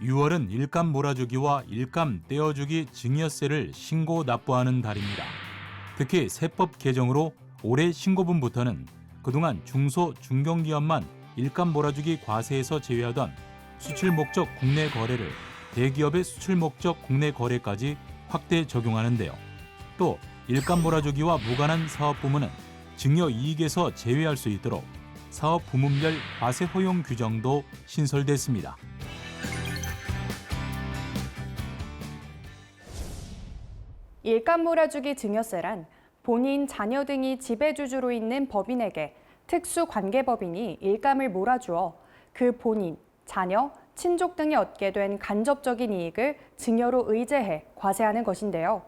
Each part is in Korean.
9월은 일감 몰아주기와 일감 떼어주기 증여세를 신고 납부하는 달입니다. 특히 세법 개정으로 올해 신고분부터는 그동안 중소 중견기업만 일감 몰아주기 과세에서 제외하던 수출 목적 국내 거래를 대기업의 수출 목적 국내 거래까지 확대 적용하는데요. 또 일감 몰아주기와 무관한 사업 부문은 증여 이익에서 제외할 수 있도록 사업 부문별 과세 허용 규정도 신설됐습니다. 일감 몰아주기 증여세란 본인, 자녀 등이 지배주주로 있는 법인에게 특수 관계법인이 일감을 몰아주어 그 본인, 자녀, 친족 등이 얻게 된 간접적인 이익을 증여로 의제해 과세하는 것인데요.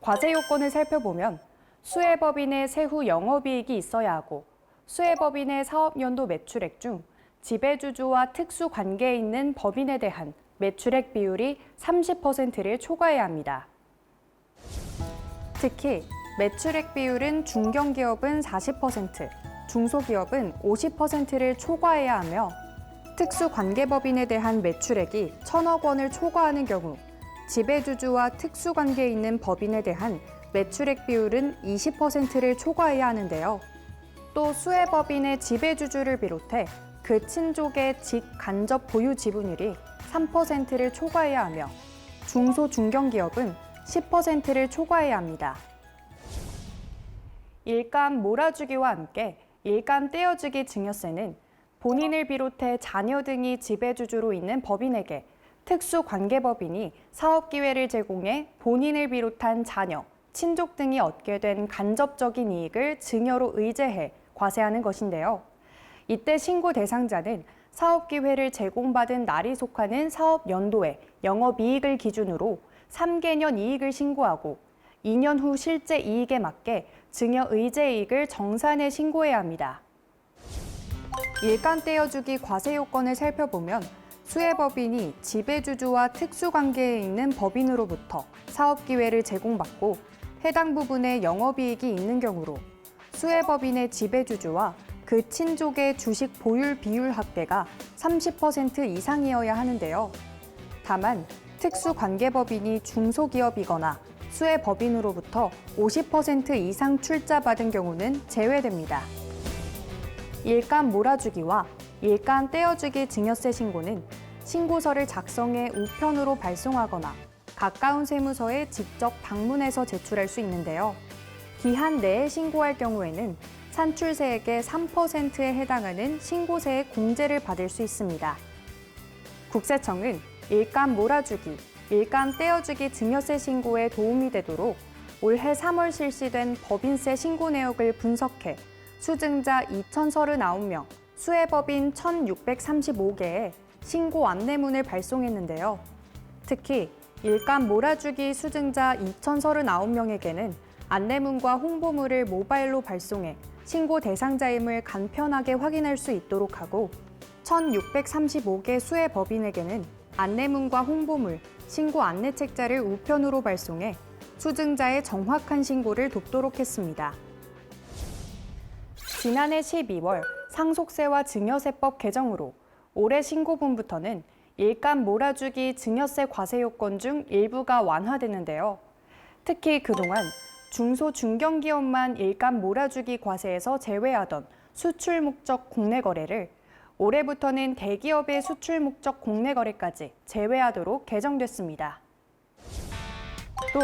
과세 요건을 살펴보면 수혜법인의 세후 영업이익이 있어야 하고 수혜법인의 사업연도 매출액 중 지배주주와 특수 관계에 있는 법인에 대한 매출액 비율이 30%를 초과해야 합니다. 특히 매출액 비율은 중견기업은 40%, 중소기업은 50%를 초과해야 하며 특수관계법인에 대한 매출액이 천억 원을 초과하는 경우 지배주주와 특수관계에 있는 법인에 대한 매출액 비율은 20%를 초과해야 하는데요. 또 수혜법인의 지배주주를 비롯해 그 친족의 직간접 보유 지분율이 3%를 초과해야 하며 중소 중견기업은 10%를 초과해야 합니다. 일감 몰아주기와 함께 일감 떼어주기 증여세는 본인을 비롯해 자녀 등이 지배주주로 있는 법인에게 특수 관계법인이 사업 기회를 제공해 본인을 비롯한 자녀, 친족 등이 얻게 된 간접적인 이익을 증여로 의제해 과세하는 것인데요. 이때 신고 대상자는 사업 기회를 제공받은 날이 속하는 사업 연도의 영업 이익을 기준으로 3개년 이익을 신고하고 2년 후 실제 이익에 맞게 증여 의제 이익을 정산해 신고해야 합니다. 일감 떼어주기 과세 요건을 살펴보면 수혜법인이 지배주주와 특수관계에 있는 법인으로부터 사업 기회를 제공받고 해당 부분에 영업이익이 있는 경우로 수혜법인의 지배주주와 그 친족의 주식 보유 비율 합계가 30% 이상이어야 하는데요. 다만 특수관계법인이 중소기업이거나 수혜 법인으로부터 50% 이상 출자받은 경우는 제외됩니다. 일감 몰아주기와 일감 떼어주기 증여세 신고는 신고서를 작성해 우편으로 발송하거나 가까운 세무서에 직접 방문해서 제출할 수 있는데요. 기한 내에 신고할 경우에는 산출세액의 3%에 해당하는 신고세의 공제를 받을 수 있습니다. 국세청은 일감 몰아주기, 일감 떼어주기 증여세 신고에 도움이 되도록 올해 3월 실시된 법인세 신고 내역을 분석해 수증자 2,039명, 수혜법인 1,635개에 신고 안내문을 발송했는데요. 특히 일감 몰아주기 수증자 2,039명에게는 안내문과 홍보물을 모바일로 발송해 신고 대상자임을 간편하게 확인할 수 있도록 하고 1,635개 수혜 법인에게는 안내문과 홍보물, 신고 안내 책자를 우편으로 발송해 수증자의 정확한 신고를 돕도록 했습니다. 지난해 12월 상속세와 증여세법 개정으로 올해 신고분부터는 일감 몰아주기 증여세 과세 요건 중 일부가 완화되는데요. 특히 그동안 중소 중견기업만 일감 몰아주기 과세에서 제외하던 수출 목적 국내 거래를 올해부터는 대기업의 수출 목적 국내 거래까지 제외하도록 개정됐습니다. 또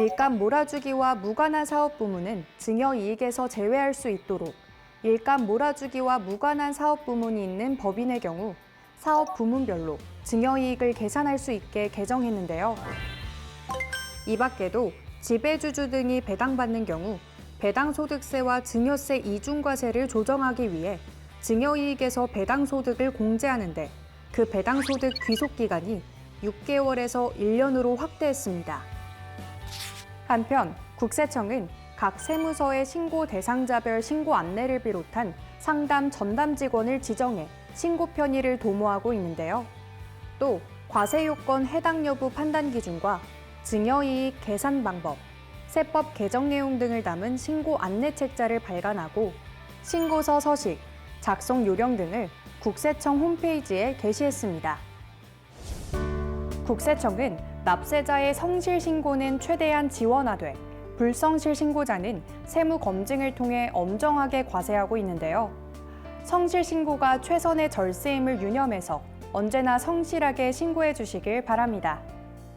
일감 몰아주기와 무관한 사업 부문은 증여 이익에서 제외할 수 있도록 일감 몰아주기와 무관한 사업 부문이 있는 법인의 경우 사업 부문별로 증여 이익을 계산할 수 있게 개정했는데요. 이 밖에도 지배주주 등이 배당받는 경우 배당소득세와 증여세 이중과세를 조정하기 위해 증여이익에서 배당소득을 공제하는데 그 배당소득 귀속기간이 6개월에서 1년으로 확대했습니다. 한편 국세청은 각 세무서의 신고 대상자별 신고 안내를 비롯한 상담 전담 직원을 지정해 신고 편의를 도모하고 있는데요. 또 과세 요건 해당 여부 판단 기준과 증여이익 계산 방법, 세법 개정 내용 등을 담은 신고 안내 책자를 발간하고 신고서 서식, 작성 요령 등을 국세청 홈페이지에 게시했습니다. 국세청은 납세자의 성실 신고는 최대한 지원하되 불성실 신고자는 세무 검증을 통해 엄정하게 과세하고 있는데요. 성실 신고가 최선의 절세임을 유념해서 언제나 성실하게 신고해 주시길 바랍니다.